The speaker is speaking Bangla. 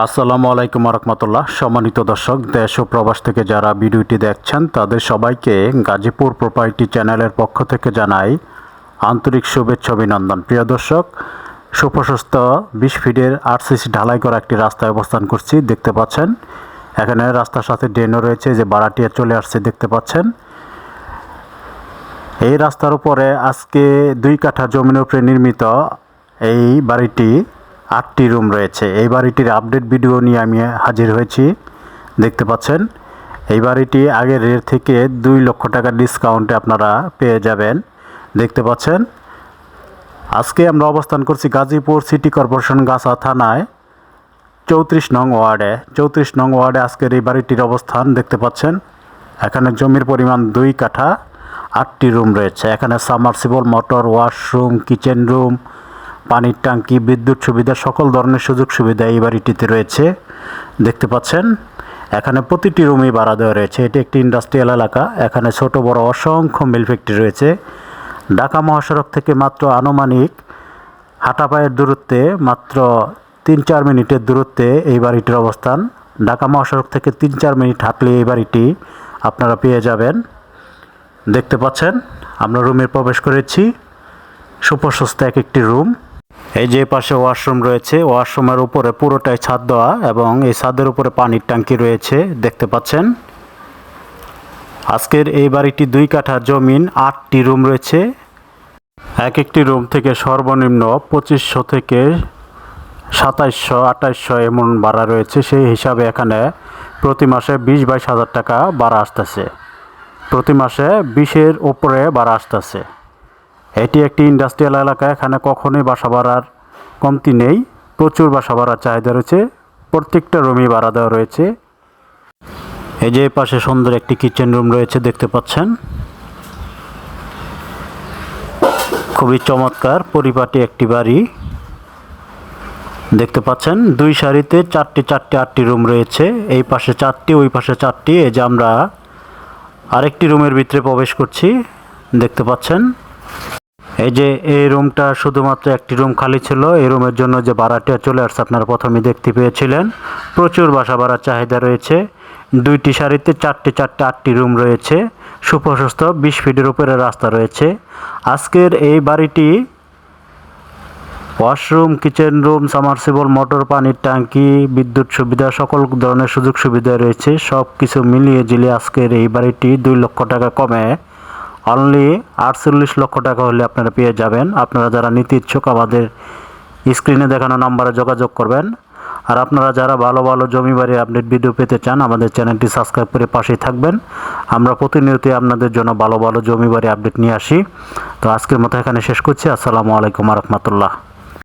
আসসালামু আলাইকুম রহমতুল্লাহ সম্মানিত দর্শক, দেশ ও প্রবাস থেকে যারা ভিডিওটি দেখছেন, তাদের সবাইকে গাজীপুর প্রপার্টি চ্যানেলের পক্ষ থেকে জানাই আন্তরিক শুভেচ্ছা অভিনন্দন। প্রিয় দর্শক, সুপ্রশস্ত বিশ ফিটের আরসিসি ঢালাই করা একটি রাস্তায় অবস্থান করছি, দেখতে পাচ্ছেন। এখানে রাস্তার সাথে ড্রেনও রয়েছে, যে বাড়াটিয়া চলে আসছে, দেখতে পাচ্ছেন। এই রাস্তার উপরে আজকে দুই কাঠা জমির উপরে নির্মিত এই বাড়িটি আটটি রুম রয়েছে। এই বাড়িটির আপডেট ভিডিও নিয়ে আমি হাজির হয়েছি। দেখতে পাচ্ছেন, এই বাড়িটি আগের রেট থেকে দুই লক্ষ টাকা ডিসকাউন্টে আপনারা পেয়ে যাবেন। দেখতে পাচ্ছেন, আজকে আমরা অবস্থান করছি গাজীপুর সিটি কর্পোরেশন গাছা থানায়, চৌত্রিশ নং ওয়ার্ডে। চৌত্রিশ নং ওয়ার্ডে আজকের এই বাড়িটির অবস্থান দেখতে পাচ্ছেন, এখানে জমির পরিমাণ দুই কাঠা, আটটি রুম রয়েছে। এখানে submersible motor, washroom, kitchen room পানির ট্যাঙ্কি, বিদ্যুৎ সুবিধা, সকল ধরনের সুযোগ সুবিধা এই বাড়িটিতে রয়েছে। দেখতে পাচ্ছেন, এখানে প্রতিটি রুমই ভাড়া দেওয়া রয়েছে। এটি একটি ইন্ডাস্ট্রিয়াল এলাকা। এখানে ছোট, বড়, অসংখ্য মিল ফ্যাক্টরি রয়েছে। ঢাকা মহাসড়ক থেকে মাত্র আনুমানিক হাঁটা পায়ের দূরত্বে, মাত্র তিন চার মিনিটের দূরত্বে এই বাড়িটির অবস্থান। ঢাকা মহাসড়ক থেকে তিন চার মিনিট হাঁটলে এই বাড়িটি আপনারা পেয়ে যাবেন। দেখতে পাচ্ছেন, আমরা রুমে প্রবেশ করেছি। সুপ্রশস্ত এক একটি রুম। এই যে পাশে ওয়াশরুম রয়েছে, ওয়াশরুমের উপরে পুরোটাই ছাদ দেওয়া এবং এই ছাদের উপরে পানির ট্যাঙ্কি রয়েছে, দেখতে পাচ্ছেন। আজকের এই বাড়িটি দুই কাঠা জমিন, আটটি রুম রয়েছে। এক একটি রুম থেকে সর্বনিম্ন পঁচিশশো থেকে সাতাইশশো আঠাইশশো এমন ভাড়া রয়েছে। সেই হিসাবে এখানে প্রতি মাসে বিশ বাইশ হাজার টাকা ভাড়া আসতেছে। প্রতি মাসে বিশের ওপরে ভাড়া আসতেছে। এটি একটি ইন্ডাস্ট্রিয়াল এলাকা, এখানে কখনোই বাসা ভাড়ার কমতি নেই। প্রচুর বাসা ভাড়ার চাহিদা রয়েছে। প্রত্যেকটা রুমই ভাড়া দেওয়া রয়েছে। এই যে পাশে সুন্দর একটি কিচেন রুম রয়েছে, দেখতে পাচ্ছেন। খুবই চমৎকার, পরিপাটি একটি বাড়ি। দেখতে পাচ্ছেন, দুই সারিতে চারটি চারটি, আটটি রুম রয়েছে। এই পাশে চারটি, ওই পাশে চারটি। এই যে আমরা আরেকটি রুমের ভিতরে প্রবেশ করছি, দেখতে পাচ্ছেন। এই যে এই রুমটা শুধুমাত্র একটি রুম খালি ছিল, এই রুমের জন্য যে ভাড়াটা চলে আসছে আপনারা প্রথমে দেখতে পেয়েছিলেন। প্রচুর বাসা ভাড়ার চাহিদা রয়েছে। দুইটি সারিতে চারটি চারটি, আটটি রুম রয়েছে। সুপ্রশস্ত, বিশ ফিটের উপরে রাস্তা রয়েছে। আজকের এই বাড়িটি washroom, kitchen room, submersible, motor, পানির ট্যাঙ্কি, বিদ্যুৎ সুবিধা, সকল ধরনের সুযোগ সুবিধা রয়েছে। সব কিছু মিলিয়ে জিলিয়ে আজকের এই বাড়িটি দুই লক্ষ টাকা কমে। অনলি আটচল্লিশ লক্ষ টাকা হলে আপনারা পেয়ে যাবেন। আপনারা যারা নিতে ইচ্ছুক আমাদের স্ক্রিনে দেখানো নাম্বারে যোগাযোগ করবেন। আর আপনারা যারা ভালো ভালো জমি বাড়ির আপডেট ভিডিও পেতে চান, আমাদের চ্যানেলটি সাবস্ক্রাইব করে পাশেই থাকবেন। আমরা প্রতিনিয়তই আপনাদের জন্য ভালো ভালো জমি বাড়ি আপডেট নিয়ে আসি। তো আজকের মতো এখানে শেষ করছি। আসসালামু আলাইকুম রহমতুল্লাহ।